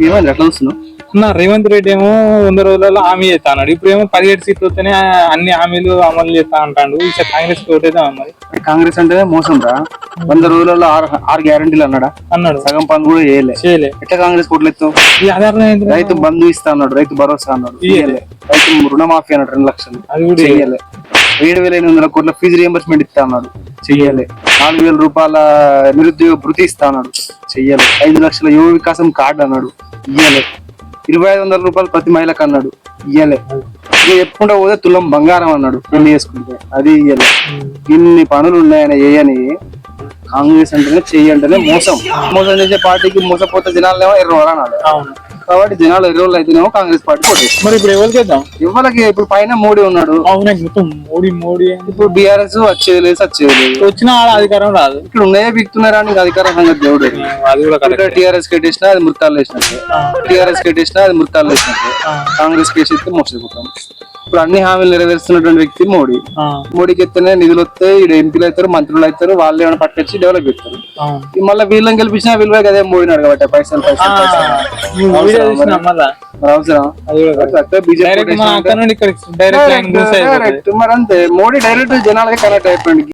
ఏమైంది ఎట్లా వస్తున్నావు రేవంత్ రెడ్డి ఏమో వంద రోజులలో హామీ చేస్తా అన్నాడు ఇప్పుడు ఏమో పదిహేడు సీట్లు వస్తేనే అన్ని హామీలు అమలు చేస్తా అంటాడు. ఈసారి కాంగ్రెస్ ఓటేద్దాం మరి? కాంగ్రెస్ అంటేనే మోసం రా. వంద రోజులలో ఆరు ఆరు గ్యారంటీలు అన్నాడా? అన్నాడు. సగం పనులు కూడా చేయలే. చేయలే. ఎట్లా కాంగ్రెస్ కోట్లు ఎత్తావు ఈ ఆధారం ఏంటి రైతు బంధు ఇస్తా అన్నాడు రైతు భరోసా అన్నాడు. రైతు రుణమాఫీ అన్నాడు రెండు లక్షలు. అది కూడా చెయ్యాలి. ఏడు వేల ఎనిమిది వందల కోట్ల ఫీజు రియంబర్స్మెంట్ ఇస్తా అన్నాడు. చెయ్యాలి. నాలుగు వేల రూపాయల నిరుద్యోగ భృతి ఇస్తా అన్నాడు. చెయ్యాలి. ఐదు లక్షల యువ వికాసం కార్డు అన్నాడు. ఇయ్యలే. ఇరవై ఐదు వందల రూపాయలు ప్రతి మహిళకు అన్నాడు. ఇయ్యలే. ఇక చెప్పుకుంటా పోతే తులం బంగారం అన్నాడు. పెళ్ళి చేసుకుంటే. అది ఇయ్యలే. ఇన్ని పనులు ఉన్నాయని చేయని కాంగ్రెస్ అంటేనే చెయ్యంటేనే మోసం. మోసం చేసే పార్టీకి మోసపోతే జనాలేమో ఇరవై అన్నాడు. అవును. కాబట్టి జనాలు ఎర్రోళ్ళు అయితేనేమో కాంగ్రెస్ పార్టీ కొట్టేస్తారు మరి ఇప్పుడు ఎవరికి వేద్దాం ఇవ్వలకి ఇప్పుడు పైన మోడీ ఉన్నాడు. అవునా మొత్తం మోడీ మోడీ అని. ఇప్పుడు బీఆర్ఎస్ వచ్చేది లేదు వచ్చేది లేదు. వచ్చిన ఆడ అధికారం రాదు. ఇక్కడ ఉన్నాయే బిక్తున్నారా నీకు అధికారం సంగతి దేవుడు? అది కూడా కరెక్ట్ టీఆర్ఎస్ కట్టేసినా అది మృతాలు వేసినట్టు టీఆర్ఎస్ కట్టేసినా అది మృతాలు వేసినట్టు కాంగ్రెస్ కేసు ఎత్తే మోసపోతాం. ఇప్పుడు అన్ని హామీలు నెరవేరుస్తున్నటువంటి వ్యక్తి మోడీ. మోడీకి ఎత్తేనే నిధులు వస్తాయి ఈడ ఎంపీలు అవుతారు మంత్రులు అవుతారు వాళ్ళు ఏమైనా పట్టుకొచ్చి డెవలప్ చేస్తారు. మళ్ళీ వీళ్ళని గెలిపించినా విలువ కదే మోడీని అడగబట్టే పైసలు పైసలు అవసరం అది ఇక్కడ డైరెక్ట్ మరి అంతే మోడీ డైరెక్ట్ జనాలకి కనెక్ట్ అయిపోయింది.